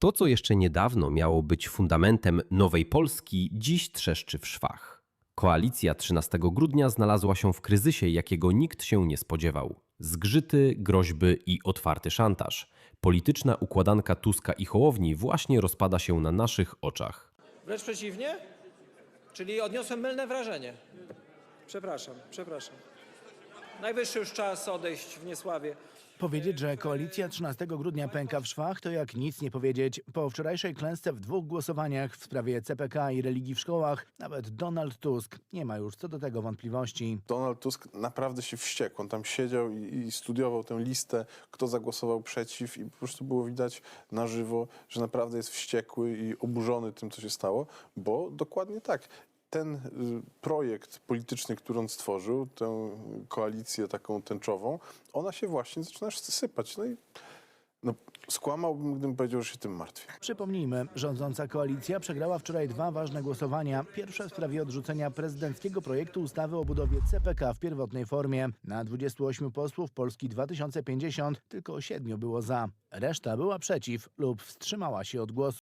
To, co jeszcze niedawno miało być fundamentem nowej Polski, dziś trzeszczy w szwach. Koalicja 13 grudnia znalazła się w kryzysie, jakiego nikt się nie spodziewał. Zgrzyty, groźby i otwarty szantaż. Polityczna układanka Tuska i Hołowni właśnie rozpada się na naszych oczach. Wręcz przeciwnie? Czyli odniosłem mylne wrażenie. Przepraszam, przepraszam. Najwyższy już czas odejść w niesławie. Powiedzieć, że koalicja 13 grudnia pęka w szwach, to jak nic nie powiedzieć. Po wczorajszej klęsce w dwóch głosowaniach w sprawie CPK i religii w szkołach, nawet Donald Tusk nie ma już co do tego wątpliwości. Donald Tusk naprawdę się wściekł. On tam siedział i, i studiował tę listę, kto zagłosował przeciw i po prostu było widać na żywo, że naprawdę jest wściekły i oburzony tym, co się stało, bo dokładnie tak. Ten y, projekt polityczny, który on stworzył, tę koalicję taką tęczową, ona się właśnie zaczyna sypać. No i no, skłamałbym, gdybym powiedział, że się tym martwię. Przypomnijmy, rządząca koalicja przegrała wczoraj dwa ważne głosowania. Pierwsze w sprawie odrzucenia prezydenckiego projektu ustawy o budowie CPK w pierwotnej formie. Na 28 posłów Polski 2050 tylko 7 było za. Reszta była przeciw lub wstrzymała się od głosu.